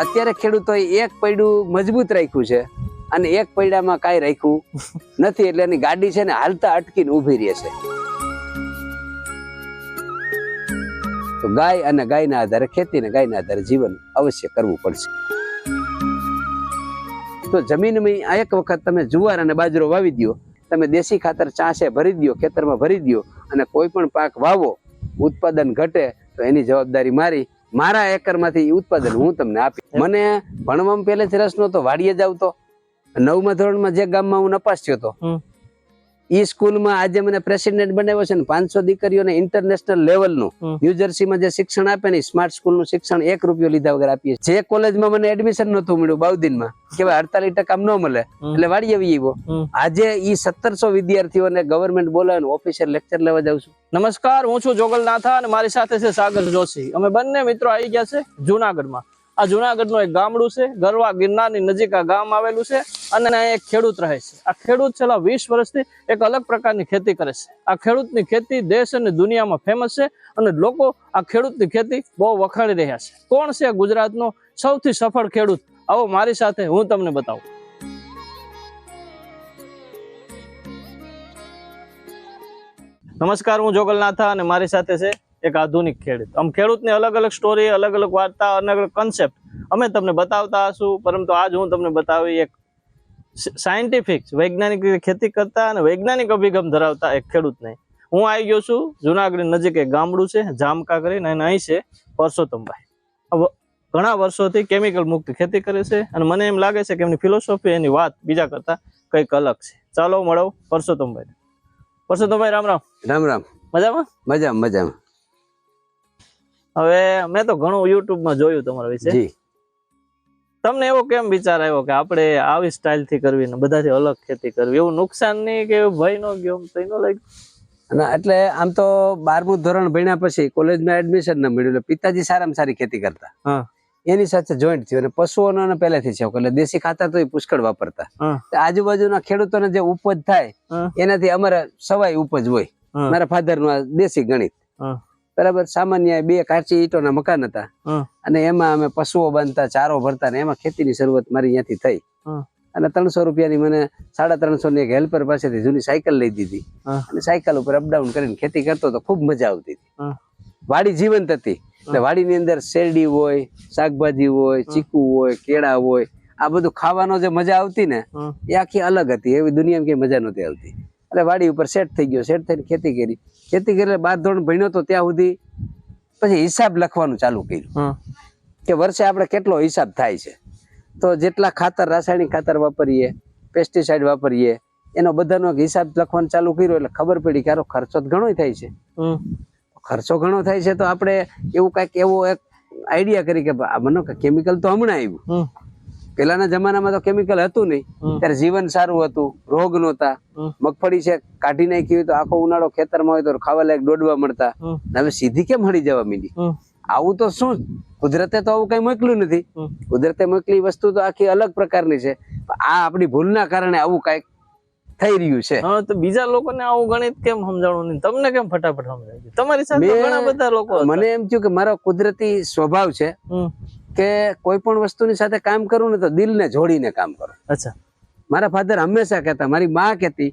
અત્યારે ખેડૂતોએ એક પૈડું મજબૂત રાખ્યું છે અને એક પૈડામાં કાંઈ રાખ્યું નથી એટલે એની ગાડી છે ને હાલતા અટકીને ઊભી રહે છે. તો ગાય અને ગાયના આધારે ખેતી ને ગાયના આધારે જીવન અવશ્ય કરવું પડશે. તો જમીનમાં એક વખત તમે જુવાર અને બાજરો વાવી દ્યો, તમે દેશી ખાતર ચાંસે ભરી દ્યો, ખેતરમાં ભરી દ્યો અને કોઈ પણ પાક વાવો, ઉત્પાદન ઘટે તો એની જવાબદારી મારી મારા એકરમાંથી માંથી ઉત્પાદન હું તમને આપી મને ભણવામાં પહેલેથી રસ નહોતો વાડીએ જ આવતો નવમા ધોરણમાં જે ગામમાં હું નપાસ થયો હતો. ઈ સ્કૂલમાં આજે મને પ્રેસિડેન્ટ બનાવ્યો છે ને પાંચસો દીકરીઓને ઇન્ટરનેશનલ લેવલનું. ન્યુજર્સીમાં જે શિક્ષણ આપે ને સ્માર્ટ સ્કૂલનું શિક્ષણ એક રૂપિયો લીધા વગર આપીએ જે કોલેજમાં મને એડમિશન નતું મળ્યું બાઉદીનમાં કે ભાઈ અડતાલીસ ટકા ન મળે. એટલે વાળી આવી એવો આજે ઈ સત્તરસો વિદ્યાર્થીઓને ગવર્મેન્ટ બોલાવે ઓફિસિયલ લેક્ચર લેવા જાઉં છું. નમસ્કાર હું છું જોગલનાથા અને મારી સાથે છે સાગર જોશી. અમે બંને મિત્રો આવી ગયા છે જુનાગઢમાં. આ જુનાગઢનું એક ગામડું છે, ગરવા ગિરનારની નજીક આ ગામ આવેલું છે અને અહીંયા એક ખેડૂત રહે છે. આ ખેડૂત છેલ્લા વીસ વર્ષથી એક અલગ પ્રકારની ખેતી કરે છે. આ ખેડૂતની ખેતી દેશ અને દુનિયામાં ફેમસ છે અને લોકો આ ખેડૂતની ખેતી બહુ વખાણી રહ્યા છે. કોણ છે ગુજરાતનો સૌથી સફળ ખેડૂત? આવો મારી સાથે હું તમને બતાવું. નમસ્કાર, હું જોગલનાથા અને મારી સાથે છે એક આધુનિક ખેડૂત. આમ ખેડૂતની અલગ અલગ સ્ટોરી અલગ અલગ વાર્તા અલગ અલગ કન્સેપ્ટ અમે તમને બતાવતા હશું. પરંતુ આજ હું તમને બતાવી એક સાયન્ટિફિક વૈજ્ઞાનિક રીતે ખેતી કરતા અને વૈજ્ઞાનિક અભિગમ ધરાવતા એક ખેડૂતને. હું આવી ગયો છું જુનાગઢ નજીક એક ગામડું છે જામકા કરીને અને અહીં છે પરસોત્તમભાઈ. ઘણા વર્ષોથી કેમિકલ મુક્ત ખેતી કરે છે અને મને એમ લાગે છે કે એમની ફિલોસોફી એની વાત બીજા કરતા કંઈક અલગ છે. ચાલો મળો પરસોત્તમભાઈ પરસોત્તમભાઈ રામ રામ. રામ રામ. મજામાં? મજામાં મજામાં. હવે મેં તો ઘણું યુટ્યુબમાં જોયું તમારા વિશે. તમને એવો કેમ વિચાર આવ્યો કે આપણે આવી સ્ટાઇલથી કરવી ને બધાથી અલગ ખેતી કરવી? એવું નુકસાન નહીં કે ભય નો ગયો તો એનો લાગ્યું? ના એટલે આમ તો બારમું ધોરણ ભણ્યા પછી કોલેજમાં એડમિશન ન મળ્યું એટલે પિતાજી સારામાં સારી ખેતી કરતા. એની સાથે જોઈન્ટ થયું અને પશુઓનો પહેલેથી છે એટલે દેશી ખાતર તો પુષ્કળ વાપરતા. આજુબાજુના ખેડૂતોને જે ઉપજ થાય એનાથી અમારે સવાય ઉપજ હોય. મારા ફાધરનું આ દેશી ગણિત. બરાબર સામાન્ય બે કાચી ઈટોના મકાન હતા. અને એમાં અમે પશુઓ બાંધતા ચારો ભરતા ને એમાં ખેતીની શરૂઆત મારી અહીંયાથી થઈ. અને ત્રણસો રૂપિયાની મને સાડા ત્રણસો ની એક હેલ્પર પાસેથી જૂની સાયકલ લઈ દીધી. અને સાયકલ ઉપર અપડાઉન કરીને ખેતી કરતો તો ખૂબ મજા આવતી હતી. વાડી જીવંત હતી. એટલે વાડીની અંદર શેરડી હોય શાકભાજી હોય ચીકુ હોય કેળા હોય આ બધું ખાવાનો જે મજા આવતી ને એ આખી અલગ હતી. એવી દુનિયામાં કઈ મજા નહોતી આવતી. એટલે વાડી ઉપર સેટ થઈ ગયો સેટ થઈને ખેતી કરી. ખેતી કરી બાર ધોરણ ભણ્યો તો ત્યાં સુધી પછી હિસાબ લખવાનું ચાલુ કર્યું. કે વર્ષે આપણે કેટલો હિસાબ થાય છે. તો જેટલા ખાતર રાસાયણિક ખાતર વાપરીએ પેસ્ટિસાઇડ વાપરીએ એનો બધાનો હિસાબ લખવાનું ચાલુ કર્યો એટલે ખબર પડી કે આનો ખર્ચો તો ઘણો થાય છે. ખર્ચો ઘણો થાય છે તો આપણે એવું કાંઈક એવો એક આઈડિયા કરી કે આ મને કેમિકલ તો હમણાં આવ્યું. હમ પહેલાના જમાનામાં તો કેમિકલ હતું નહીં. ત્યારે જીવન સારું હતું રોગ નહોતા. મગફળી છે કાઢી નાખી હોય તો આખો ઉનાળો ખેતરમાં હોય તો ખાવા લાયક દોડવા મળતા. હવે સીધી કેમ મળી જવા મીડી? આવું તો શું? કુદરતે તો આવું કઈ મોકલ્યું નથી. કુદરતે મોકલી વસ્તુ તો આખી અલગ પ્રકારની છે. આ આપણી ભૂલના કારણે આવું કંઈક થઈ રહ્યું છે. હા તો બીજા લોકોને આવું ગણિત કેમ સમજાવવું નહીં? તમને કેમ ફટાફટ સમજાય તમારી સાથે ઘણા બધા લોકો મને એમ થયું કે મારો કુદરતી સ્વભાવ છે. કે કોઈ પણ વસ્તુની સાથે કામ કરું ને તો દિલને જોડીને કામ કરો. અચ્છા. મારા ફાધર હંમેશા કહેતા મારી માં કહેતી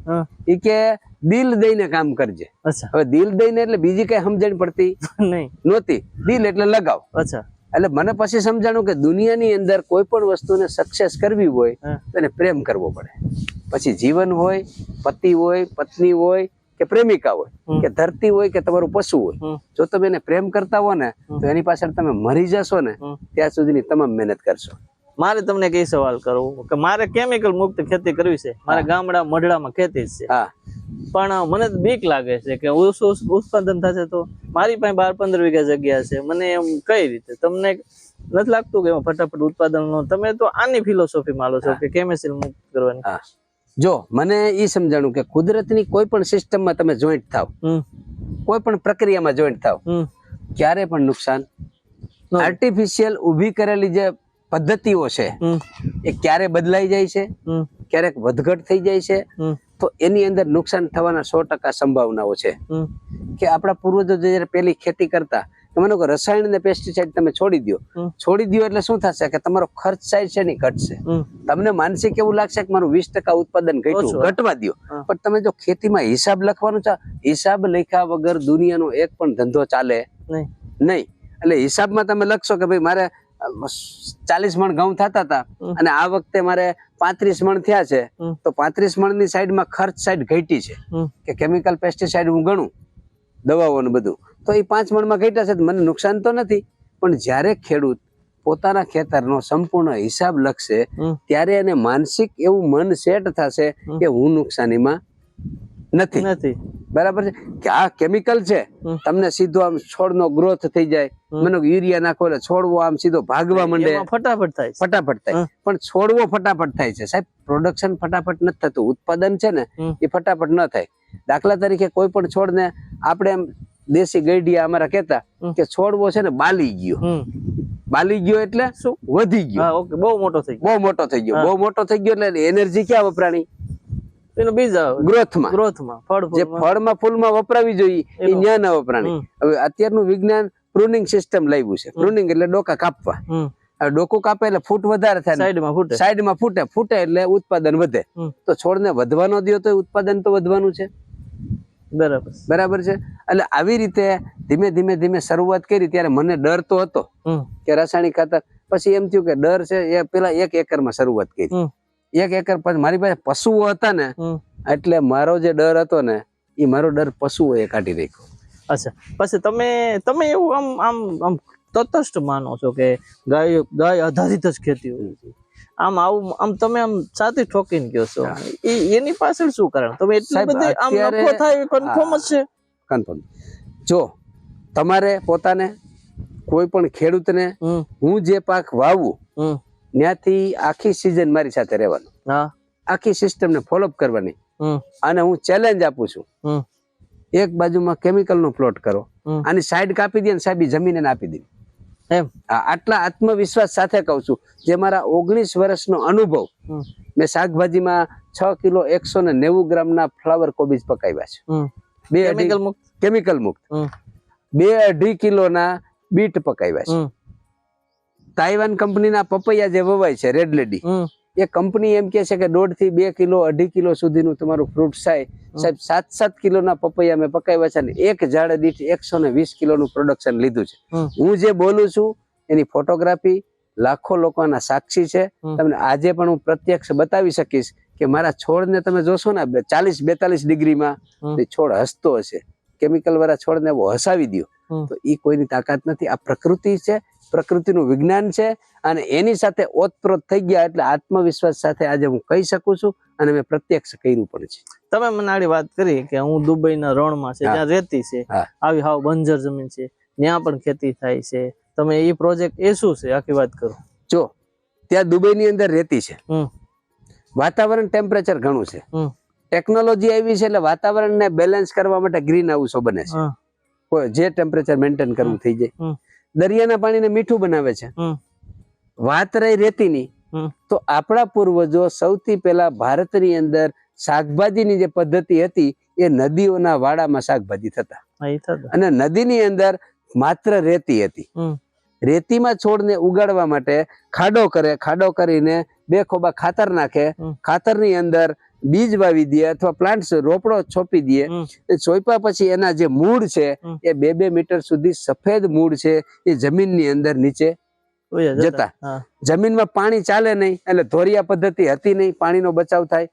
એ કે દિલ દઈને કામ કરજે. અચ્છા. હવે દિલ દઈને એટલે બીજી કઈ સમજણ પડતી? નહીં. નહોતી. દિલ એટલે લગાવ. અચ્છા. એટલે મને પછી સમજાણું કે દુનિયાની અંદર કોઈ પણ વસ્તુને સક્સેસ કરવી હોય તો એને પ્રેમ કરવો પડે. પછી જીવન હોય પતિ હોય પત્ની હોય કે પ્રેમિકા હોય કે ધરતી હોય કે તમારું પશુ હોય. જો તમે એને પ્રેમ કરતા હો ને તો એની પાછળ તમે મરી જશો ને ત્યાં સુધીની તમામ મહેનત કરશો. મારે તમને કઈ સવાલ કરવો કે મારે કેમિકલ મુક્ત ખેતી કરવી છે? મારે ગામડા મઢડામાં ખેતી છે. હા. પણ મને તો બીક લાગે છે કે ઉત્પાદન થશે તો મારી પાસે બાર પંદર વીઘા જગ્યા છે. મને એમ કઈ રીતે? તમને નથી લાગતું કે એમાં ફટાફટ ઉત્પાદન નો તમે તો આની ફિલોસોફી માલો છો કે કેમિકલ મુક્ત કરવાની. જો મને એ સમજાણું કે કુદરતની કોઈ પણ સિસ્ટમમાં તમે જોઈન્ટ થાવ કોઈ પણ પ્રક્રિયામાં જોઈન્ટ થાવ ક્યારે પણ નુકસાન. આર્ટિફિશિયલ ઊભી કરેલી જે પદ્ધતિઓ છે એ ક્યારે બદલાઈ જાય છે? ક્યારેક વધઘટ થઈ જાય છે? તો એની અંદર નુકસાન થવાના સો ટકા સંભાવનાઓ છે. કે આપણા પૂર્વજો જે પેલી ખેતી કરતા કે માનો રસાયણ ને પેસ્ટિસાઇડ તમે છોડી દો છોડી દો એટલે શું થશે કે તમારો ખર્ચ સાઈડ છે ને ઘટશે તમને માનસિક એવું લાગશે કે મારું વીસ ટકા ઉત્પાદન ઘટ્યું ઘટવા દો પણ તમે જો ખેતીમાં હિસાબ લખવાનો છે હિસાબ લખ્યા વગર દુનિયાનો એક પણ ધંધો ચાલે નહીં. નહીં. એટલે હિસાબમાં તમે લખશો કે ભાઈ મારે ચાલીસ મણ ઘઉં થતા હતા અને આ વખતે મારે પાંત્રીસ મણ થયા છે તો પાંત્રીસ મણની સાઈડમાં ખર્ચ સાઈડ ઘટી છે. કે કેમિકલ પેસ્ટિસાઇડ હું ગણું દવાઓનું બધું. તો એ પાંચ મણમાં ઘટ્યા છે મને નુકસાન તો નથી. પણ જ્યારે ખેડૂત પોતાના ખેતરનો સંપૂર્ણ હિસાબ લખશે ત્યારે એને માનસિક એવું મન સેટ થશે કે હું નુકસાનીમાં નથી. નથી. બરાબર છે? કે આ કેમિકલ છે તમને સીધો આમ છોડનો ગ્રોથ થઈ જાય. મને યુરિયા નાખો એટલે છોડવો આમ સીધો ભાગવા માંડે. ફટાફટ થાય ફટાફટ થાય. પણ છોડવો ફટાફટ થાય છે. સાહેબ પ્રોડક્શન ફટાફટ નથી થતું. ઉત્પાદન છે ને એ ફટાફટ ન થાય. દાખલા તરીકે કોઈ પણ છોડને આપણે એમ દેશી ગઈડિયા અમારા કેતા. કે છોડવો છે ને બાલી ગયો. બાલી ગયો એટલે શું? વધી ગયો. ઓકે બહુ મોટો થઈ બહુ મોટો થઈ ગયો. બહુ મોટો થઈ ગયો એટલે એનર્જી ક્યાં વપરાણી? એનો બીજા ગ્રોથમાં. ગ્રોથમાં ફળ જે. ફળમાં ફૂલમાં વપરાવી જોઈએ એ. ન્યા વપરાણી. હવે અત્યારનું વિજ્ઞાન પ્રુનિંગ સિસ્ટમ લાવ્યું છે. પ્રુનિંગ એટલે ડોકા કાપવા. ડોકું કાપે એટલે ફૂટ વધારે થાય સાઈડમાં ફૂટે. સાઈડમાં ફૂટે ફૂટે એટલે ઉત્પાદન વધે. તો છોડને વધવાનો દો તો ઉત્પાદન તો વધવાનું છે. બરાબર. બરાબર છે? એટલે આવી રીતે ધીમે ધીમે ધીમે શરૂઆત કરી ત્યારે મને ડર તો હતો કે રાસાયણિક ખાતર. પછી એમ થયું કે ડર છે એ પેલા એક એકરમાં શરૂઆત કરી. એક એકર પછી મારી પાસે પશુઓ હતા ને એટલે મારો જે ડર હતો ને એ મારો ડર પશુઓએ કાઢી નાખ્યો. અચ્છા. પછી તમે તમે એવું આમ આમ આમ તટસ્થ માનો છો કે ગાય ગાય આધારિત જ ખેતી હોય છે. આમ આવું આમ તમે આમ સાથે ઠોકીને ગયો છો. એ એની પાછળ શું કારણ? તમે એટલી બધી આમ નફો થાય કન્ફર્મ જ છે. કન્ફર્મ જો તમારે પોતાને કોઈ પણ ખેડૂતને હું જે પાક વાવું ત્યાંથી આખી સિઝન મારી સાથે રહેવાનું. આખી આખી સિસ્ટમને ફોલોઅપ કરવાની. અને હું ચેલેન્જ આપું છું. એક બાજુમાં કેમિકલનો પ્લોટ કરો. અને આની સાઈડ કાપી દે ને સાહેબ જમીન આપી દે. એમ? આટલા આત્મવિશ્વાસ સાથે કહું છું. જે મારા ઓગણીસ વર્ષનો અનુભવ. મેં શાકભાજીમાં છ કિલો એકસો ને નેવું ગ્રામના ફ્લાવર કોબીજ પકાવ્યા છે. બે કેમિકલ મુક્ત? કેમિકલ મુક્ત. બે અઢી કિલોના બીટ પકાવ્યા છે. તાઇવાન કંપનીના પપૈયા જે વવાય છે રેડ લેડી એ કંપની એમ કે છે કે દોઢથી બે કિલો અઢી કિલો સુધીનું તમારું ફ્રૂટ થાય. સાહેબ સાત સાત કિલોના પપૈયા મેં પકાવ્યા છે અને એક ઝાડ દીઠ એકસો ને વીસ કિલોનું પ્રોડક્શન લીધું છે. હું. જે બોલું છું એની ફોટોગ્રાફી લાખો લોકોના સાક્ષી છે. તમને આજે પણ હું પ્રત્યક્ષ બતાવી શકીશ કે મારા છોડને તમે જોશો ને ચાલીસ બેતાલીસ ડિગ્રીમાં એ છોડ હસતો હશે. કેમિકલ વાળા છોડને હસાવી દો તો એ કોઈની તાકાત નથી. આ પ્રકૃતિ છે પ્રકૃતિનું વિજ્ઞાન છે અને એની સાથે ઓતપ્રોત થઈ ગયા એટલે આત્મવિશ્વાસ સાથે આજે હું કહી શકું છું અને મેં પ્રત્યક્ષ કર્યું પણ છે. તમે મને વાત કરી કે હું દુબઈના રણમાં છે ત્યાં રેતી છે. આવી હાવ બંજર જમીન છે. ત્યાં પણ ખેતી થાય છે. તમે એ પ્રોજેક્ટ એ શું છે? આખી વાત કરો. જો ત્યાં દુબઈની અંદર રેતી છે. વાતાવરણ ટેમ્પરેચર ઘણું છે. ટેકનોલોજી આવી છે એટલે વાતાવરણને બેલેન્સ કરવા માટે ગ્રીન હાઉસો બને છે. કોઈ જે ટેમ્પરેચર મેન્ટેન કરવું થઈ જાય. દરિયાના પાણીને મીઠું બનાવે છે. વાત રહી રેતીની તો આપણા પૂર્વજો સૌથી પહેલા ભારતની અંદર શાકભાજીની જે પદ્ધતિ હતી એ નદીઓના વાડામાં શાકભાજી થતા. અને નદીની અંદર માત્ર રેતી હતી. રેતીમાં છોડને ઉગાડવા માટે ખાડો કરે ખાડો કરીને બે ખોબા ખાતર નાખે. ખાતરની અંદર બીજ વાવી દઈએ અથવા પ્લાન્ટ રોપડો છોપી દઈએ એ ચોપ્યા પછી એના જે મૂળ છે એ બે બે મીટર સુધી સફેદ મૂળ છે એ જમીનની અંદર નીચે જતા. જમીનમાં પાણી ચાલે નહીં એટલે ધોરિયા પદ્ધતિ હતી નહીં પાણીનો બચાવ થાય.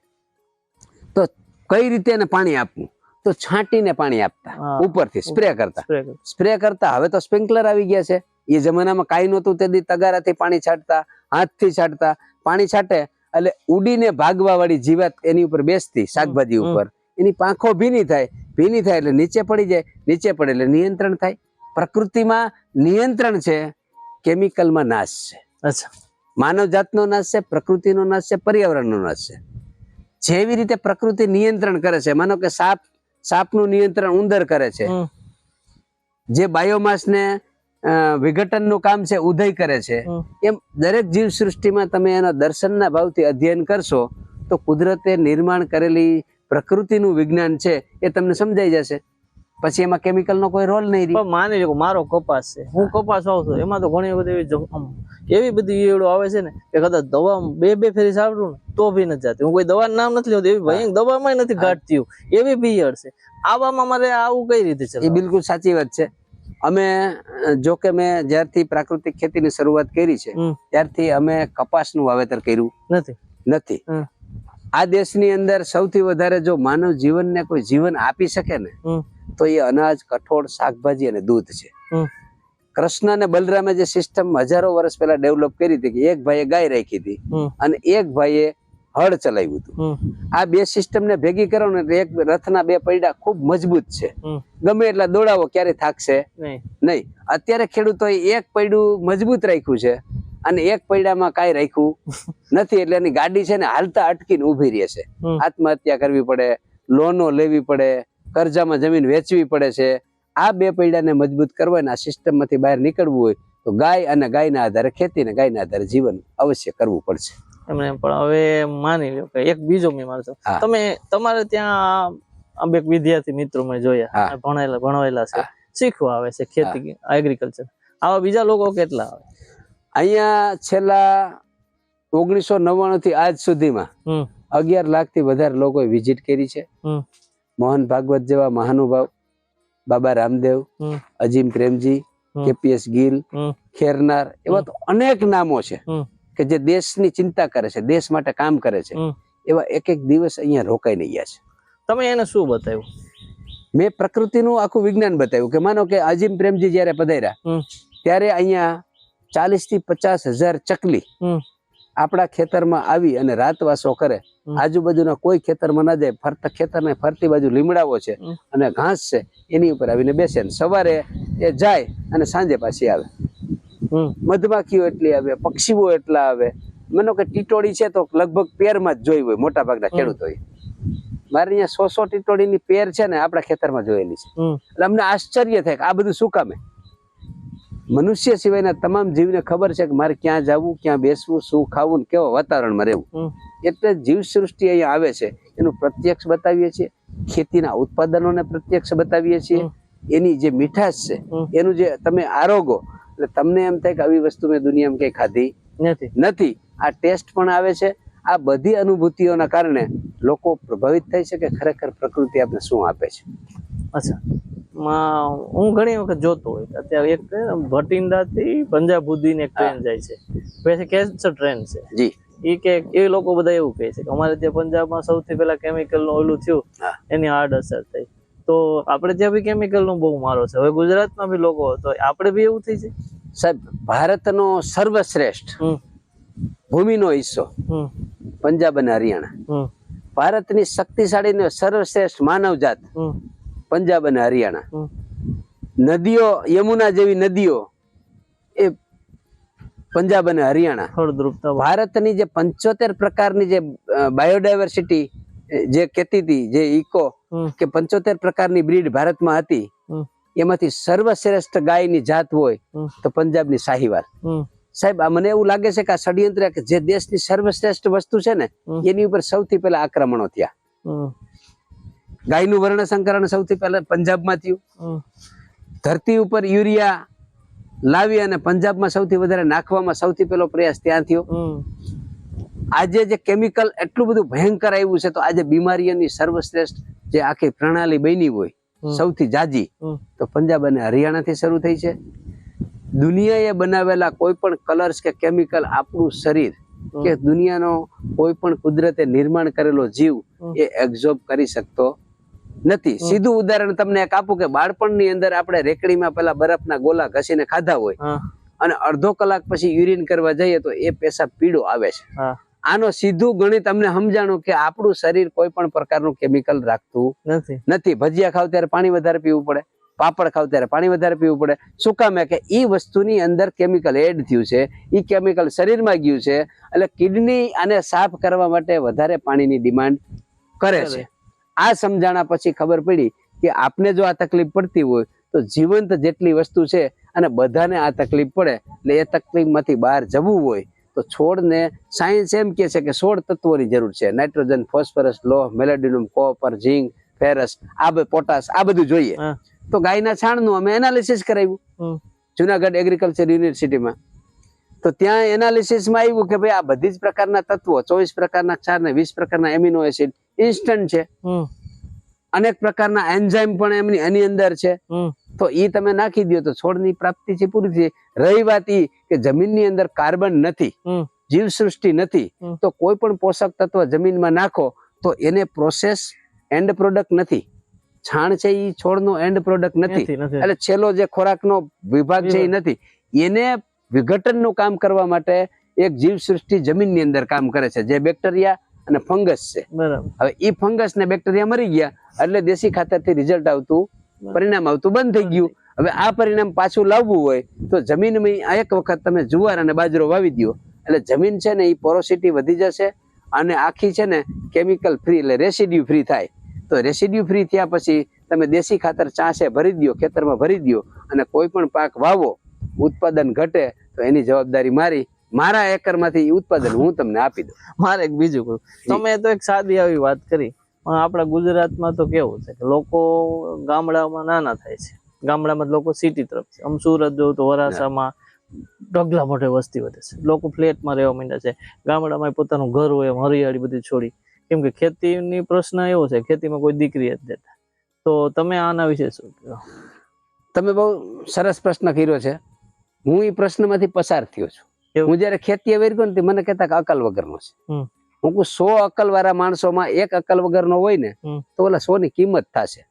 તો કઈ રીતે એને પાણી આપવું? તો છાંટીને પાણી આપતા ઉપરથી સ્પ્રે કરતા. સ્પ્રે કરતા. હવે તો સ્પ્રિંકલર આવી ગયા છે. એ જમાનામાં કાંઈ નહોતું તે તગારાથી પાણી છાંટતા હાથથી છાંટતા. પાણી છાંટે એટલે ઉડીને ભાગવા વાળી જીવાત એની ઉપર બેસતી શાકભાજી ઉપર. એની પાંખો ભીની થાય. ભીની થાય એટલે નીચે પડી જાય. નીચે પડે એટલે નિયંત્રણ થાય. પ્રકૃતિમાં નિયંત્રણ છે કેમિકલમાં નાશ છે. અચ્છા. માનવ જાતનો નાશ છે પ્રકૃતિનો નાશ છે પર્યાવરણનો નાશ છે. જેવી રીતે પ્રકૃતિ નિયંત્રણ કરે છે માનો કે સાપ સાપનું નિયંત્રણ ઉંદર કરે છે. જે બાયોમાસને અ, વિઘટનનું કામ છે ઉદય કરે છે. એમ દરેક જીવ સૃષ્ટિમાં તમે એના દર્શનના ભાવથી અધ્યયન કરશો તો કુદરતે નિર્માણ કરેલી પ્રકૃતિનું વિજ્ઞાન છે એ તમને સમજાઈ જશે. પછી એમાં કેમિકલ નો કોઈ રોલ નહીં પણ માની લો મારો કપાસ છે હું કપાસ વાવું છું એમાં તો ઘણી બધી એવી એવી બધી ઈયળો આવે છે ને કે કદાચ દવા બે બે ફેરી સાંભળું ને તો બી નથી જાતી. હું કોઈ દવાનું નામ નથી લેતું એવી ભયંકર દવામાં નથી ઘાટતી એવી બી ઈયળ છે. આવામાં મારે આવું કઈ રીતે છે એ બિલકુલ સાચી વાત છે. અમે જો કે મેં જ્યારથી પ્રાકૃતિક ખેતીની શરૂઆત કરી છે ત્યારથી અમે કપાસનું વાવેતર કર્યું. નથી. નથી. આ દેશની અંદર સૌથી વધારે જો માનવ જીવનને કોઈ જીવન આપી શકે ને તો એ અનાજ કઠોળ શાકભાજી અને દૂધ છે. કૃષ્ણ અને બલરામે જે સિસ્ટમ હજારો વર્ષ પહેલા ડેવલપ કરી હતી કે એક ભાઈએ ગાય રાખી હતી અને એક ભાઈએ હળ ચલાવ્યું હતું. આ બે સિસ્ટમને ભેગી કરો ને એક રથના બે પૈડા ખૂબ મજબૂત છે. ગમે એટલા દોડાવો ક્યારે થાકશે? નહીં. અત્યારે ખેડૂતો એક પૈડું મજબૂત રાખ્યું છે અને એક પૈડામાં કાંઈ રાખ્યું નથી એટલે એની ગાડી છે ને હાલતા અટકીને ઊભી રહે છે. આત્મહત્યા કરવી પડે લોનો લેવી પડે કરજામાં જમીન વેચવી પડે છે. આ બે પૈડાને મજબૂત કરવા અને આ સિસ્ટમમાંથી બહાર નીકળવું હોય તો ગાય અને ગાયના આધારે ખેતી ને ગાયના આધારે જીવન અવશ્ય કરવું પડશે. એમને પણ હવે માની લો કે એક બીજો મેં મારતો તમે તમારે ત્યાં આમ એક વિદ્યાર્થી મિત્રો મેં જોયા. ભણેલા ભણવેલા છે. શીખવા આવે છે ખેતી એગ્રીકલ્ચર આવા બીજા લોકો કેટલા આવે? અહીંયા છેલ્લા ઓગણીસો નવ્વાણું થી આજ સુધીમાં અગિયાર લાખથી વધારે લોકોએ વિઝિટ કરી છે. મોહન ભાગવત જેવા મહાનુભાવ બાબા રામદેવ અજીમ પ્રેમજી કેપીએસ ગિલ ખેરનાર એવા તો અનેક નામો છે. કે જે દેશની ચિંતા કરે છે દેશ માટે કામ કરે છે એવા એક એક દિવસ અહીંયા રોકાઈને ગયા છે. તમે એને શું બતાવ્યું? મેં પ્રકૃતિનું આખું વિજ્ઞાન બતાવ્યું કે માનો કે અજીમ પ્રેમજી જયારે પધાર્યા ત્યારે અહીંયા ચાલીસથી પચાસ હજાર ચકલી આપણા ખેતરમાં આવી અને રાતવાસો કરે. આજુબાજુના કોઈ ખેતરમાં ના જાય ફરતા ખેતરને ફરતી બાજુ લીમડાઓ છે અને ઘાસ છે એની ઉપર આવીને બેસે સવારે એ જાય અને સાંજે પાછી આવે. મધમાખીઓ એટલી આવે પક્ષીઓ એટલા આવે. માનો કે ટીટોળી છે તો લગભગ પેરમાં જ જોઈ હોય મોટા ભાગના ખેડૂતોએ મારે અહીંયા સો સો ટીટોળીની પેર છે ને આપણા ખેતરમાં જોયેલી છે. એટલે અમને આશ્ચર્ય થાય કે આ બધું શું કામે મનુષ્ય સિવાયના તમામ જીવને ખબર છે કે મારે ક્યાં જવું ક્યાં બેસવું શું ખાવું ને કેવા વાતાવરણમાં રહેવું. એટલે જીવ સૃષ્ટિ અહીંયા આવે છે. એનું પ્રત્યક્ષ બતાવીએ છીએ. ખેતીના ઉત્પાદનોને પ્રત્યક્ષ બતાવીએ છીએ. એની જે મીઠાશ છે એનું જે તમે આરોગો એટલે તમને એમ થાય કે આવી વસ્તુ મેં દુનિયામાં કઈ ખાધી નથી. નથી. આ ટેસ્ટ પણ આવે છે. આ બધી અનુભૂતિઓના કારણે લોકો પ્રભાવિત થાય છે કે ખરેખર પ્રકૃતિ આપણે શું આપે છે? અચ્છા. હું ઘણી વખત જોતો હોય અત્યારે એક ભટિંડા થી પંજાબ સુધીની એક ટ્રેન જાય છે. પછી કેન્સર ટ્રેન છે. જી. એ કે એ લોકો બધા એવું કહે છે કે અમારે ત્યાં પંજાબમાં સૌથી પહેલા કેમિકલનું ઓલું થયું એની હાર્ડ અસર થઈ. તો આપણે ત્યાં બી કેમિકલ નો બહુ મારો છે. હવે ગુજરાતમાં બી લોકો તો આપણે બી એવું થઈ છે સાહેબ ભારતનો સર્વશ્રેષ્ઠ ભૂમિનો હિસ્સો પંજાબ અને હરિયાણા. ભારતની શક્તિશાળી ને સર્વશ્રેષ્ઠ માનવ જાત પંજાબ અને હરિયાણા. નદીઓ યમુના જેવી નદીઓ એ પંજાબ અને હરિયાણા. ફળદ્રુપતા ભારતની જે પંચોતેર પ્રકારની જે બાયોડાયવર્સિટી જે કહેતી હતી જે ઇકો કે પંચોતેર પ્રકારની બ્રીડ ભારતમાં હતી. એમાંથી સર્વશ્રેષ્ઠ ગાયની જાત હોય તો પંજાબની સાહીવાલ સાહેબ મને એવું લાગે છે કે આ ષડયંત્ર કે જે દેશની સર્વશ્રેષ્ઠ વસ્તુ છે ને એની ઉપર સૌથી પહેલા આક્રમણો થયા. ગાયનું વર્ણ સંકરણ સૌથી પહેલા પંજાબમાં થયું. ધરતી ઉપર યુરિયા લાવી અને પંજાબમાં સૌથી વધારે નાખવામાં સૌથી પહેલો પ્રયાસ ત્યાં થયો. આજે જે કેમિકલ એટલું બધું ભયંકર આવ્યું છે તો આજે બીમારીઓની સર્વશ્રેષ્ઠ જે આખી પ્રણાલી બની હોય સૌથી જાજી તો પંજાબ અને હરિયાણાથી શરૂ થઈ છે. દુનિયાએ બનાવેલા કોઈ પણ કલર્સ કે કેમિકલ આપણું શરીર કે દુનિયાનો કોઈ પણ કુદરતે નિર્માણ કરેલો જીવ એ એબ્ઝોર્બ કરી શકતો નથી. સીધું ઉદાહરણ તમને એક આપું કે બાળપણની અંદર આપણે રેકડીમાં પેલા બરફના ગોલા ઘસીને ખાધા હોય અને અડધો કલાક પછી યુરિન કરવા જઈએ તો એ પેશાબ પીળો આવે છે. આનો સીધું ગણિત અમને સમજાણું કે આપણું શરીર કોઈ પણ પ્રકારનું કેમિકલ રાખતું નથી. નથી. ભજીયા ખાવ ત્યારે પાણી વધારે પીવું પડે પાપડ ખાવ ત્યારે પાણી વધારે પીવું પડે. શું કામે કે એ વસ્તુની અંદર કેમિકલ એડ થયું છે એ કેમિકલ શરીરમાં ગયું છે એટલે કિડની આને સાફ કરવા માટે વધારે પાણીની ડિમાન્ડ કરે. છે. આ સમજાણા પછી ખબર પડી કે આપને જો આ તકલીફ પડતી હોય તો જીવંત જેટલી વસ્તુ છે અને બધાને આ તકલીફ પડે એટલે એ તકલીફમાંથી બહાર જવું હોય તો છોડને સાયન્સ એમ કહે છે કે સોળ તત્વોની જરૂર છે. નાઇટ્રોજન ફોસ્ફરસ લોહ મેલેડિનમ કોપર ઝીંક ફેરસ આ પોટાશ આ બધું જોઈએ. તો ગાયના છાણનું અમે એનાલિસિસ કરાવ્યું. જુનાગઢ એગ્રીકલ્ચર યુનિવર્સિટીમાં તો ત્યાં એનાલિસિસમાં આવ્યું કે ભાઈ આ બધી જ પ્રકારના તત્વો ચોવીસ પ્રકારના ક્ષાર ને વીસ પ્રકારના એમિનો એસિડ ઇન્સ્ટન્ટ છે. અનેક પ્રકારના એન્ઝાઇમ પણ એમની એની અંદર છે. તો એ તમે નાખી દો તો છોડની પ્રાપ્તિ છે પૂરી થઈ રહી વાત એ કે જમીનની અંદર કાર્બન નથી. જીવસૃષ્ટિ નથી તો કોઈ પણ પોષક તત્વ જમીનમાં નાખો તો એને પ્રોસેસ એન્ડ પ્રોડક્ટ નથી. છાણ છે ઈ છોડનો એન્ડ પ્રોડક્ટ નથી. એટલે છેલ્લો જે ખોરાકનો વિભાગ છે એ નથી. એને વિઘટનનું કામ કરવા માટે એક જીવસૃષ્ટિ જમીનની અંદર કામ કરે છે જે બેક્ટેરિયા અને ફંગસ છે. બરાબર. હવે એ ફંગસ ને બેક્ટેરિયા મરી ગયા એટલે દેશી ખાતરથી રિઝલ્ટ આવતું પરિણામ આવતું બંધ થઈ ગયું. હવે આ પરિણામ પાછું લાવવું હોય તો જમીનમાં એક વખત તમે જુવાર અને બાજરો વાવી દો એટલે જમીન છે ને એ પોરોસિટી વધી જશે અને આખી છે ને કેમિકલ ફ્રી એટલે રેસિડ્યુ ફ્રી થાય. તો રેસિડ્યુ ફ્રી થયા પછી તમે દેશી ખાતર ચાસે ભરી દો ખેતરમાં ભરી દો અને કોઈ પણ પાક વાવો ઉત્પાદન ઘટે તો એની જવાબદારી મારી. મારા એકરમાંથી ઉત્પાદન હું તમને આપી દઉં. મારે એક બીજું કહું. તમે તો એક સાદી આવી વાત કરી. પણ આપણા ગુજરાતમાં તો કેવું છે કે લોકો ગામડામાં નાના થાય છે. ગામડામાં લોકો સિટી તરફ છે. આમ સુરત જોઉં તો વરાસામાં ઢગલા મોઢે વસ્તી વધે છે. લોકો ફ્લેટમાં રહેવા માંડ્યા છે. ગામડામાં પોતાનું ઘર હોય એમ હરિયાળી બધી છોડી. કેમ કે ખેતીની પ્રશ્ન એવો છે ખેતીમાં કોઈ દીકરી જ દેતા. તો તમે આના વિશે શું કહો? તમે બહુ સરસ પ્રશ્ન કર્યો છે. હું એ પ્રશ્નમાંથી પસાર થયો છું? હું જયારે ખેતી વેરગો ને મને કહેતા કે અકલ વગરનો છે. હું કહું સો અકલ વાળા માણસોમાં એક અકલ વગરનો હોય ને તો ઓલા સો ની કિંમત થશે.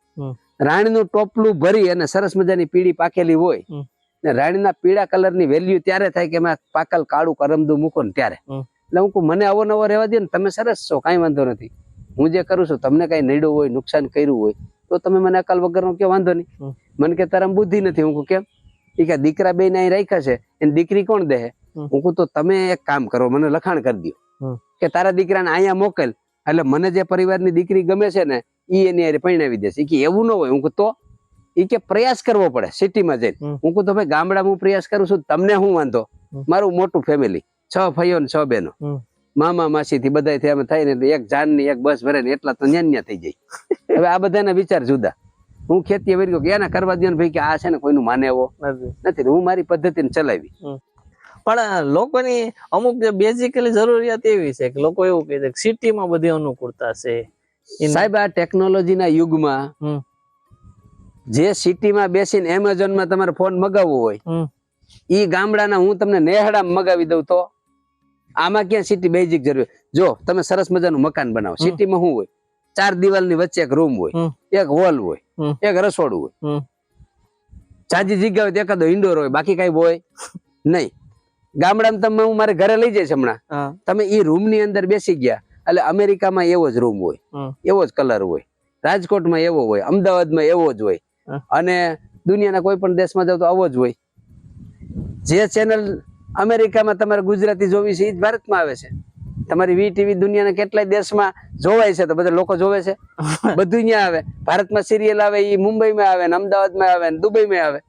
રાણીનું ટોપલું ભરી અને સરસ મજાની પીળી પાકેલી હોય ને રાણીના પીળા કલરની વેલ્યુ ત્યારે થાય કે મેં પાકલ કાળું કરમદું મૂકો ને ત્યારે. એટલે હું મને આવો નવો રહેવા દે ને તમે સરસ છો કાંઈ વાંધો નથી. હું જે કરું છું તમને કઈ નડ્યું હોય નુકસાન કર્યું હોય તો તમે મને અકલ વગરનો કે વાંધો નહીં. મને કે તારા બુદ્ધિ નથી. હું કેમ? એ કે દીકરા બે અહીં રાખ્યા છે એની દીકરી કોણ દે હું કહું તો તમે એક કામ કરો મને લખાણ કરી. દો કે તારા દીકરાને અહીંયા મોકલ. એટલે મને જે પરિવારની દીકરી ગમે છે ને ઈ એની હારે પરણાવી દેશે. કે એવું ન હોય. હું તો ઈ કે પ્રયાસ કરવો પડે સિટીમાં જઈને. હું કહું તો ભાઈ ગામડામાં હું પ્રયાસ કરું છું તમને હું વાંધો? મારું મોટું ફેમિલી છ ભાઈઓ ને છ બહેનો. મામા માસી થી બધા થયા થાય ને એક જાનની એક બસ ભરે ને એટલા તો ન્યાન્યા થઈ જાય. હવે આ બધાના વિચાર જુદા. હું ખેતી વેરી ગયો કે એના કરવા દો ને ભાઈ કે આ છે ને કોઈનું માને એવો નથી. નથી હું મારી પદ્ધતિને ચલાવી. પણ લોકોની અમુક જે બેઝિકલી જરૂરિયાત એવી છે કે લોકો એવું કહે છે કે સિટીમાં બધી અનુકૂળતા છે. સાહેબ આ ટેકનોલોજીના યુગમાં જે સિટીમાં બેસીને એમેઝોનમાં તમારે ફોન મગાવવો હોય ઈ ગામડાના હું તમને નેહડા મગાવી દઉં તો આમાં ક્યાં સિટી બેઝિક જરૂર જો તમે સરસ મજાનું મકાન બનાવો. સિટીમાં શું હોય? ચાર દિવાલની વચ્ચે એક રૂમ હોય એક હોલ હોય એક રસોડું હોય. ચાજી જગ્યા હોય તો એકાદો ઇન્ડોર હોય બાકી કઈ હોય નહીં ગામડામાં તમે હું મારે ઘરે લઈ જઈશ હમણાં. તમે એ રૂમની અંદર બેસી ગયા. એટલે અમેરિકામાં એવો જ રૂમ હોય. એવો જ કલર હોય. રાજકોટમાં એવો હોય અમદાવાદમાં એવો જ હોય. અને દુનિયાના કોઈ પણ દેશમાં જાવ તો આવો જ હોય. જે ચેનલ અમેરિકામાં તમારે ગુજરાતી જોવી છે એ જ ભારતમાં આવે છે. તમારી વી ટીવી દુનિયાના કેટલાય દેશમાં જોવાય છે તો બધા લોકો જોવે છે. બધું અહીંયા આવે. ભારતમાં સિરિયલ આવે એ મુંબઈમાં આવે ને અમદાવાદમાં આવે ને દુબઈમાં આવે.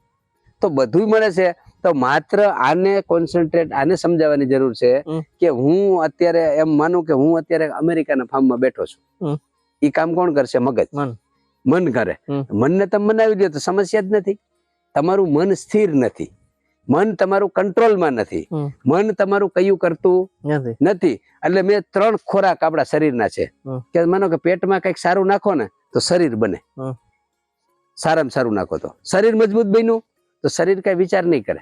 તો બધું મળે છે. તો માત્ર આને કોન્સન્ટ્રેટ આને સમજાવવાની જરૂર છે કે હું અત્યારે એમ માનું કે હું અત્યારે અમેરિકાના ફાર્મમાં બેઠો છું. એ કામ કોણ કરશે? મગજ. મન. કરે. મનને તમે મનાવી દો તો સમસ્યા જ નથી. તમારું મન સ્થિર નથી. મન તમારું કંટ્રોલમાં નથી. મન તમારું કયું કરતું નથી. એટલે મેં ત્રણ ખોરાક આપણા શરીરના છે. કે માનો કે પેટમાં કંઈક સારું નાખો ને તો શરીર બને. સારામાં સારું નાખો તો. શરીર મજબૂત બન્યું. તો શરીર કઈ વિચાર નહીં કરે.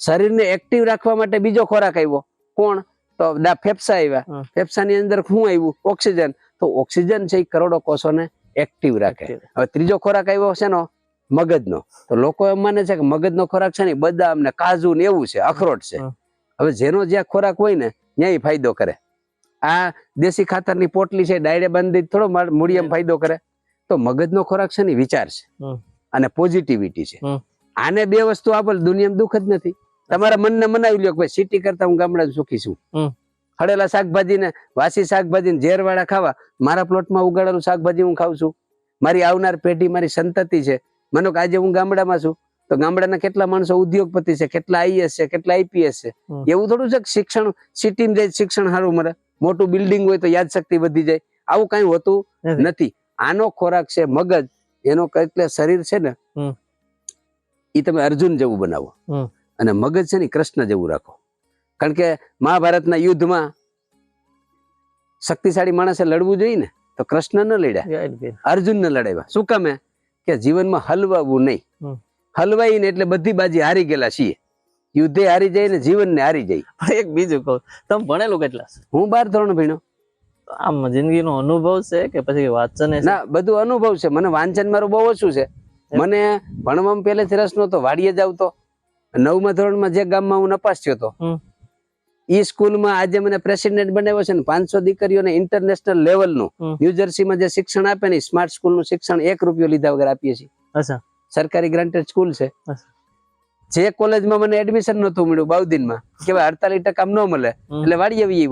શરીરને એક્ટિવ રાખવા માટે બીજો ખોરાક આવ્યો કોણ? તો ફેફસા આવ્યા ફેફસાની અંદર શું આવ્યું ઓક્સિજન. તો ઓક્સિજન છે એ કરોડો કોષોને એક્ટિવ રાખે. હવે ત્રીજો ખોરાક આવ્યો છે નો મગજનો. તો લોકો એમ માને છે કે મગજનો ખોરાક છે ને બદામ ને કાજુ ને એવું છે અખરોટ છે. હવે જેનો જ્યાં ખોરાક હોય ને ત્યાં ફાયદો કરે. આ દેશી ખાતરની પોટલી છે ડાયરે બાંધી થોડો મૂળિયમ ફાયદો કરે. તો મગજનો ખોરાક છે ને વિચાર છે. અને પોઝિટિવિટી છે. આને બે વસ્તુ આપો દુનિયામાં દુઃખ જ નથી. તમારા મનને મનાવી લ્યો કે ભાઈ સિટી કરતા હું ગામડા સુખી છું. હળેલા શાકભાજી ને વાસી શાકભાજી ને ઝેરવાળા ખાવા મારા પ્લોટમાં ઉગાડેલું શાકભાજી હું ખાઉં છું. મારી આવનાર પેઢી મારી સંતતિ છે. માનો કે આજે હું ગામડામાં છું તો ગામડાના કેટલા માણસો ઉદ્યોગપતિ છે કેટલા આઈએસ છે કેટલા આઈપીએસ છે? એવું થોડું છે શિક્ષણ સિટીમાં જાય શિક્ષણ સારું મળે. મોટું બિલ્ડિંગ હોય તો યાદશક્તિ વધી જાય. આવું કઈ હોતું નથી. આનો ખોરાક છે મગજ. એનો એટલે શરીર છે ને. એ તમે અર્જુન જેવું બનાવો. અને મગજ છે ને કૃષ્ણ જેવું રાખો. કારણ કે મહાભારતના યુદ્ધમાં શક્તિશાળી માણસે લડવું જોઈએ ને તો કૃષ્ણ ન લડ્યા. અર્જુન ને લડાવ્યા. શું કામે? કે જીવનમાં હલવાવું નહીં. હમ. હલવાઈ ને એટલે બધી બાજી હારી ગયેલા છીએ. યુદ્ધે હારી જાય ને જીવનને હારી જાય. એક બીજું કહું. તમે ભણેલું કેટલા હું બાર ધોરણ ભણ્યો. આમ જિંદગીનો અનુભવ છે કે પછી વાંચન ના બધું અનુભવ છે. મને વાંચન મારું બહુ ઓછું છે. મને ભણવામાં પહેલેથી રસ નતો વાડીએ જ આવતો નવમા ધોરણમાં જે ગામમાં હું નપાસ થયો હતો. ઈ સ્કૂલમાં આજે મને પ્રેસિડેન્ટ બનાવ્યો છે ને પાંચસો દીકરીઓને ઇન્ટરનેશનલ લેવલનું હમ. ન્યુજર્સીમાં જે શિક્ષણ આપે ને સ્માર્ટ સ્કૂલનું શિક્ષણ એક રૂપિયો લીધા વગર આપીએ છીએ. સરકારી ગ્રાન્ટેડ સ્કૂલ છે. જે કોલેજમાં મને એડમિશન નતું મળ્યું બાઉદીનમાં કે ભાઈ અડતાલીસ ટકા ન મળે એટલે વાળી આવી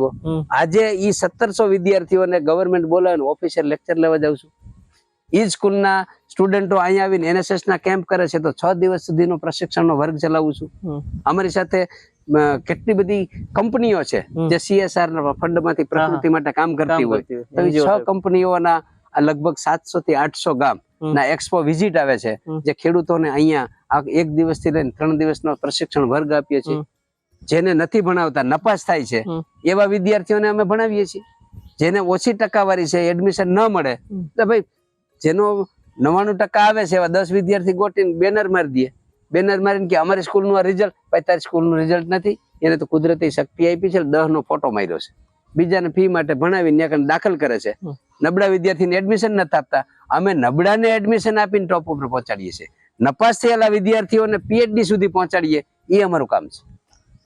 આજે ઈ સત્તરસો વિદ્યાર્થીઓને ગવર્મેન્ટ બોલાવે ઓફિસર લેક્ચર લેવા જાઉં છું. ઈ સ્કૂલના સ્ટુડન્ટો અહીંયા આવીને એનએસએસ ના કેમ્પ કરે છે તો છ દિવસ સુધીનો પ્રશિક્ષણનો વર્ગ ચલાવું છું. અમારી સાથે કેટલી બધી કંપનીઓ છે જે સીએસઆર ફંડમાંથી પ્રકૃતિ માટે કામ કરતી હોય. તો છ કંપનીઓના લગભગ સાતસો થી આઠસો ગામ. ના એક્સપો વિઝિટ આવે છે જે ખેડૂતોને અહીંયા એક દિવસથી લઈને ત્રણ દિવસનો પ્રશિક્ષણ વર્ગ આપીએ છીએ. જેને નથી ભણાવતા નપાસ થાય છે. એવા વિદ્યાર્થીઓને અમે ભણાવીએ છીએ. જેને ઓછી ટકાવારી છે એડમિશન ન મળે તો ભાઈ જેનો નવ્વાણું ટકા આવે છે એવા દસ વિદ્યાર્થી ગોટીને બેનર મારી દઈએ બેનર મારીને કે અમારી સ્કૂલનું આ રિઝલ્ટ ભાઈ તારી સ્કૂલનું રિઝલ્ટ નથી. એને તો કુદરતી શક્તિ આપી છે દહ નો ફોટો માર્યો છે. બીજાને ફી માટે ભણાવીને ત્યાં દાખલ કરે છે. નબળા વિદ્યાર્થીને એડમિશન નથી આપતા. અમે નબળાને એડમિશન આપીને ટોપ ઉપર પહોંચાડીએ છીએ. નપાસ થયેલા વિદ્યાર્થીઓને પીએચડી સુધી પહોંચાડીએ. એ અમારું કામ છે.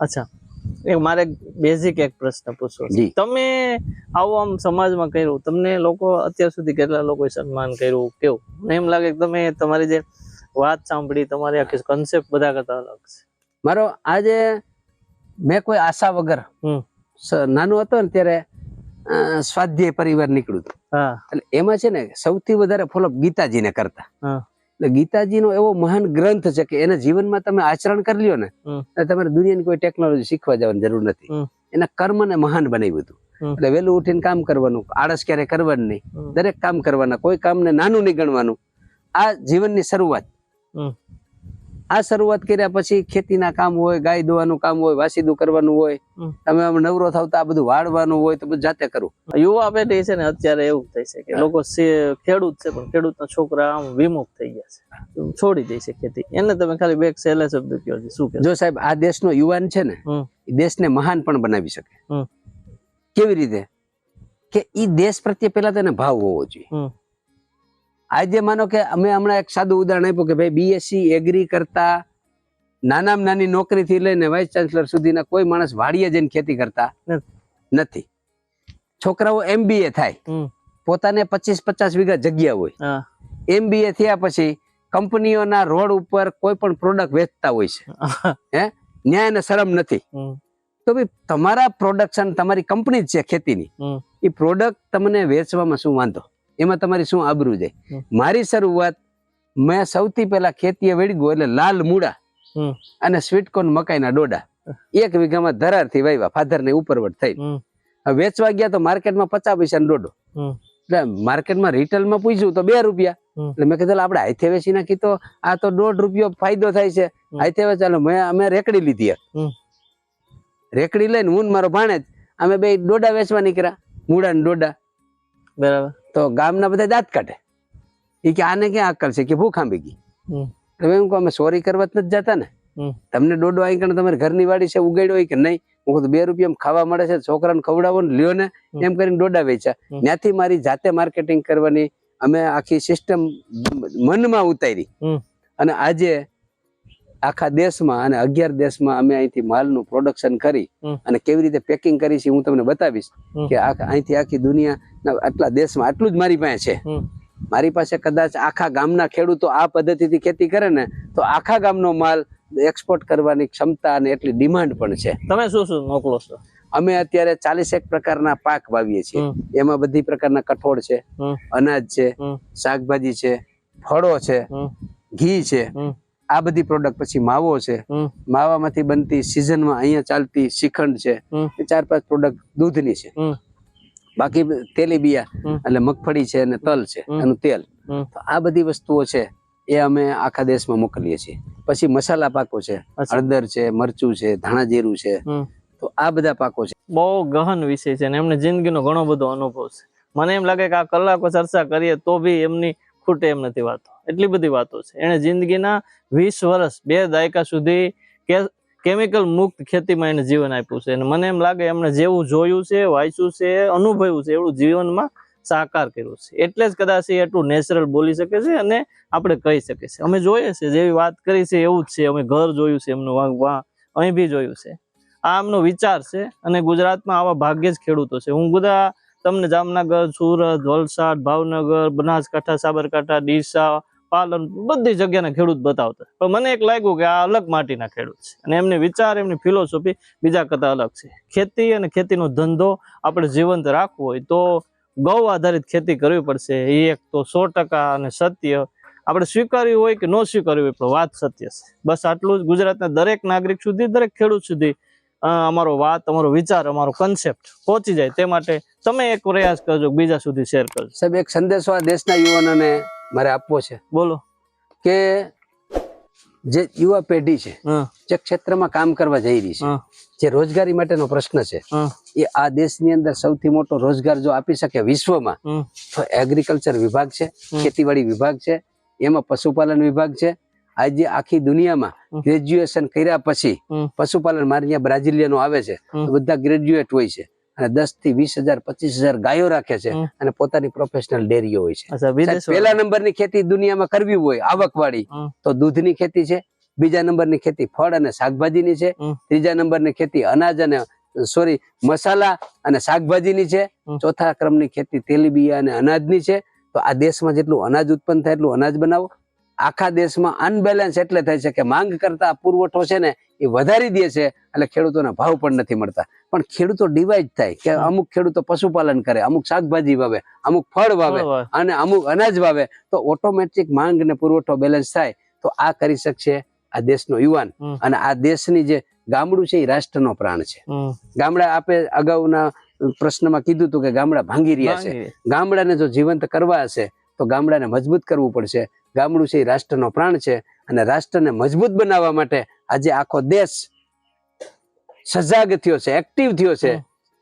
અચ્છા. એક મારે બેઝિક એક પ્રશ્ન પૂછવો છે. તમે આવો આમ સમાજમાં કર્યું તમને લોકો અત્યાર સુધી કેટલા લોકોએ સન્માન કર્યું કેવું? મને એમ લાગે કે તમે તમારી જે વાત સાંભળી તમારી આખી કન્સેપ્ટ બધા કરતા અલગ છે. મારો આજે મેં કોઈ આશા વગર. નાનો હતો ને ત્યારે સ્વાધ્યાય પરિવાર નીકળ્યું હતું. એટલે એમાં છે ને સૌથી વધારે ફોલોઅપ ગીતાજીને કરતા. એટલે ગીતાજીનો એવો મહાન ગ્રંથ છે કે એના જીવનમાં તમે આચરણ કરી લ્યો ને તમારે દુનિયાની કોઈ ટેકનોલોજી શીખવા જવાની જરૂર નથી. એના કર્મને મહાન બનાવ્યું હતું. એટલે વહેલું ઉઠીને કામ કરવાનું આળસ ક્યારે કરવાની નહીં. દરેક કામ કરવાના કોઈ કામને નાનું નહીં ગણવાનું. આ જીવનની શરૂઆત. આ શરૂઆત કર્યા પછી ખેતીના કામ હોય ગાય દોવાનું કામ હોય વાસીદું કરવાનું હોય તમે આમ નવરો થાવ તો આ બધું વાળવાનું હોય તો બધું જાતે કરવું યુવા પેઢી છે ને અત્યારે એવું થાય છે કે લોકો ખેડૂત છે પણ ખેડૂતના છોકરા આમ વિમુખ થઈ ગયા છે. છોડી દે છે ખેતી. એને તમે ખાલી બે સહેલા શબ્દ કહો છો શું કે જો સાહેબ આ દેશનો યુવાન છે ને. એ દેશને મહાન પણ બનાવી શકે. કેવી રીતે? કે ઈ દેશ પ્રત્યે પેલા તેને ભાવ હોવો જોઈએ. આજે માનો કે અમે હમણાં એક સાદું ઉદાહરણ આપ્યું કે ભાઈ બીએસસી એગ્રી કરતા નાનામાં નાની નોકરી થી લઈને વાઇસ ચાન્સલર સુધીના કોઈ માણસ વાડીએ જઈને ખેતી કરતા નથી. છોકરાઓ એમબીએ થાય. પોતાને પચીસ પચાસ વીઘા જગ્યા હોય. એમબીએ થયા પછી કંપનીઓના રોડ ઉપર કોઈ પણ પ્રોડક્ટ વેચતા હોય છે. હે? ન્યાય ને શરમ નથી. તો ભાઈ તમારા પ્રોડક્શન તમારી કંપની જ છે ખેતીની. એ પ્રોડક્ટ તમને વેચવામાં શું વાંધો? એમાં તમારી શું આબરૂ જાય મારી શરૂઆત મેં સૌથી પહેલા ખેતીએ વેડગું એટલે લાલ મૂળા અને સ્વીટકોર્ન મકાઈના ડોડા. એક વીઘામાં ધરારથી વાવ્યા ફાધર ને ઉપરવટ થઈ. વેચવા ગયા તો માર્કેટમાં પચાસ પૈસાનો ડોડો. એટલે માર્કેટમાં રિટેલમાં પૂછ્યું તો બે રૂપિયા. એટલે મેં કીધું આપણે હાથે વેચી નાખી તો આ તો દોઢ રૂપિયો ફાયદો થાય છે. હાથે વેચ. ચાલો મેં અમે રેકડી લીધી રેકડી લઈને હું મારો ભાણેજ અમે બે ડોડા વેચવા નીકળ્યા. મૂળા ને ડોડા. બરાબર. તો ગામના બધા દાંત કાઢે. એ કે આને ક્યાં અક્કલ છે? કે ભૂખ આંબી ગઈ. એટલે એમ કહું અમે સોરી કરવા જ નથી જતા ને. તમને ડોડો આવી કણે તમારી ઘરની વાડી છે ઉગાડ્યો હોય કે નહીં? હું કહું બે રૂપિયા ખાવા મળે છે છોકરાને ખવડાવો ને લ્યો ને. એમ કરીને ડોડા વેચ્યા. ત્યાંથી મારી જાતે માર્કેટિંગ કરવાની અમે આખી સિસ્ટમ મનમાં ઉતારી. અને આજે આખા દેશમાં અને અગિયાર દેશમાં અમે અહીંથી માલનું પ્રોડક્શન કરી અને કેવી રીતે પેકિંગ કરી છે હું તમને બતાવીશ કે અહીંથી આખી દુનિયા આટલા દેશમાં આટલું જ મારી પાસે છે. મારી પાસે કદાચ આખા ગામના ખેડૂતો આ પદ્ધતિથી ખેતી કરે ને તો આખા ગામનો માલ એક્સપોર્ટ કરવાની ક્ષમતા અને એટલી ડિમાન્ડ પણ છે. તમે શું શું મોકલો છો? અમે અત્યારે ચાલીસ એક પ્રકારના પાક વાવીએ છીએ. એમાં બધી પ્રકારના કઠોળ છે અનાજ છે શાકભાજી છે ફળો છે ઘી છે. આ બધી પ્રોડક્ટ પછી માવો છે. માવામાંથી બનતી સિઝનમાં અહીંયા ચાલતી શ્રીખંડ છે એ ચાર પાંચ પ્રોડક્ટ દૂધની છે. બાકી તેલીબિયા બિયા એટલે મગફળી છે અને તલ છે એનું તેલ. તો આ બધી વસ્તુઓ છે એ અમે આખા દેશમાં મોકલીએ છીએ. પછી મસાલા પાકો છે હળદર છે મરચું છે ધાણા જીરું છે તો આ બધા પાકો છે. બહુ ગહન વિષય છે અને એમને જિંદગીનો ઘણો બધો અનુભવ છે. મને એમ લાગે કે આ કલાકો ચર્ચા કરીએ તો બી એમની ખૂટે એમ નથી વાતો. એટલી બધી વાતો છે. એણે જિંદગીના વીસ વર્ષ, બે દાયકા સુધી કે, કેમિકલ મુક્ત ખેતીમાં એને જીવન આપ્યું છે. અને મને એમ લાગે એમણે જેવું જોયું છે, વાંચ્યું છે, અનુભવ્યું છે એવું જીવનમાં સાકાર કર્યું છે. એટલે જ કદાચ એ એટલું નેચરલ બોલી શકે છે અને આપણે કહી શકીએ છીએ. અમે જોઈએ છે, જેવી વાત કરી છે એવું જ છે. અમે ઘર જોયું છે, એમનું વાં- વાં અહીં બી જોયું છે. આ એમનો વિચાર છે અને ગુજરાતમાં આવા ભાગ્યે જ ખેડૂતો છે. હું બધા તમને જામનગર, સુરત, વલસાડ, ભાવનગર, બનાસકાંઠા, સાબરકાંઠા, ડીસા પાલન બધી જગ્યાના ખેડૂત બતાવતા. પણ મને એક લાગ્યું કે આ અલગ માટીના ખેડૂત છે. અને એમની વિચાર, એમની ફિલોસોફી બીજા કરતા અલગ છે. ખેતી અને ખેતીનો ધંધો આપણે જીવંત રાખવો હોય તો ગૌ આધારિત ખેતી કરવી પડશે. એ એક તો સો અને સત્ય. આપણે સ્વીકાર્યું હોય કે ન સ્વીકાર્યું હોય પણ વાત સત્ય છે. બસ આટલું જ. ગુજરાતના દરેક નાગરિક સુધી, દરેક ખેડૂત સુધી અમારો વાત, અમારો વિચાર, અમારો કન્સેપ્ટ પહોંચી જાય. તે માટે તમે એક પ્રયાસ કરજો, બીજા સુધી શેર કરજો. સાહેબ, એક સંદેશો દેશના યુવાનોને મારે આપવો છે. બોલો. કે જે યુવા પેઢી છે જે ક્ષેત્રમાં કામ કરવા જઈ રહી છે જે રોજગારી માટેનો પ્રશ્ન છે એ આ દેશની અંદર સૌથી મોટો રોજગાર જો આપી શકે વિશ્વમાં તો એગ્રીકલ્ચર વિભાગ છે ખેતીવાડી વિભાગ છે એમાં પશુપાલન વિભાગ છે. આજે આખી દુનિયામાં ગ્રેજ્યુએશન કર્યા પછી પશુપાલન મારી અહીંયા બ્રાઝિલિયનો આવે છે બધા ગ્રેજ્યુએટ હોય છે. અને દસથી વીસ હજાર પચીસ હજાર ગાયો રાખે છે અને પોતાની પ્રોફેશનલ ડેરીઓ હોય છે પહેલા નંબરની ખેતી દુનિયામાં કરવી હોય આવકવાળી હમ. તો દૂધની ખેતી છે બીજા નંબરની ખેતી ફળ અને શાકભાજીની છે. ત્રીજા નંબરની ખેતી અનાજ અને સોરી મસાલા અને શાકભાજીની છે. ચોથા ક્રમની ખેતી તેલીબિયા અને અનાજની છે તો આ દેશમાં જેટલું અનાજ ઉત્પન્ન થાય એટલું અનાજ બનાવો આખા દેશમાં અનબેલેન્સ એટલે થાય છે કે માંગ કરતા પુરવઠો છે ને એ વધારી દે છે એટલે ખેડૂતોને ભાવ પણ નથી મળતા. પણ ખેડૂતો ડિવાઈડ થાય કે અમુક ખેડૂતો પશુપાલન કરે અમુક શાકભાજી વાવે અમુક ફળ વાવે અને અમુક અનાજ વાવે તો ઓટોમેટિક માંગ ને પુરવઠો બેલેન્સ થાય તો આ કરી શકશે આ દેશનો યુવાન. અને આ દેશની જે ગામડું છે એ રાષ્ટ્રનો પ્રાણ છે. ગામડા આપે અગાઉના પ્રશ્નમાં કીધું હતું કે ગામડા ભાંગી રહ્યા છે. ગામડાને જો જીવંત કરવા હશે તો ગામડાને મજબૂત કરવું પડશે. ગામડું છે એ રાષ્ટ્રનો પ્રાણ છે અને રાષ્ટ્રને મજબૂત બનાવવા માટે આજે આખો દેશ સજાગ થયો છે એક્ટિવ થયો છે.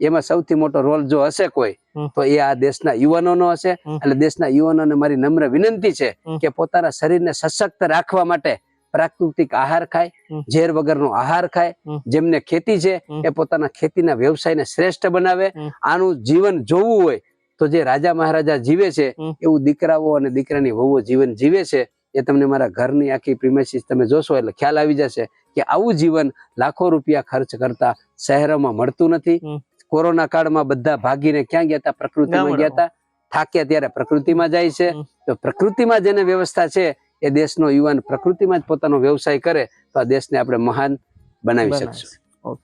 એમાં સૌથી મોટો રોલ જો હશે કોઈ તો એ આ દેશના યુવાનોનો હશે એટલે દેશના યુવાનોને મારી નમ્ર વિનંતી છે કે પોતાના શરીરને સશક્ત રાખવા માટે પ્રાકૃતિક આહાર ખાય. ઝેર વગરનો આહાર ખાય જેમને ખેતી છે એ પોતાના ખેતીના વ્યવસાયને શ્રેષ્ઠ બનાવે. આનું જીવન જોવું હોય તો જે રાજા મહારાજા જીવે છે એવું દીકરાઓ અને દીકરાની વહુઓ જીવન જીવે છે એ તમને મારા ઘરની આખી પ્રિમેસીસ તમે જોશો એટલે ખ્યાલ આવી જશે કે આવું જીવન લાખો રૂપિયા ખર્ચ કરતા શહેરોમાં મળતું નથી. કોરોના કાળમાં બધા ભાગીને ક્યાં ગયા હતા? પ્રકૃતિમાં. ગયા હતા? થાક્યા ત્યારે પ્રકૃતિમાં જાય છે. તો પ્રકૃતિમાં જેને વ્યવસ્થા છે એ દેશનો યુવાન પ્રકૃતિમાં જ પોતાનો વ્યવસાય કરે તો આ દેશને આપણે મહાન બનાવી શકશું.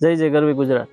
જય જય ગરવી ગુજરાત.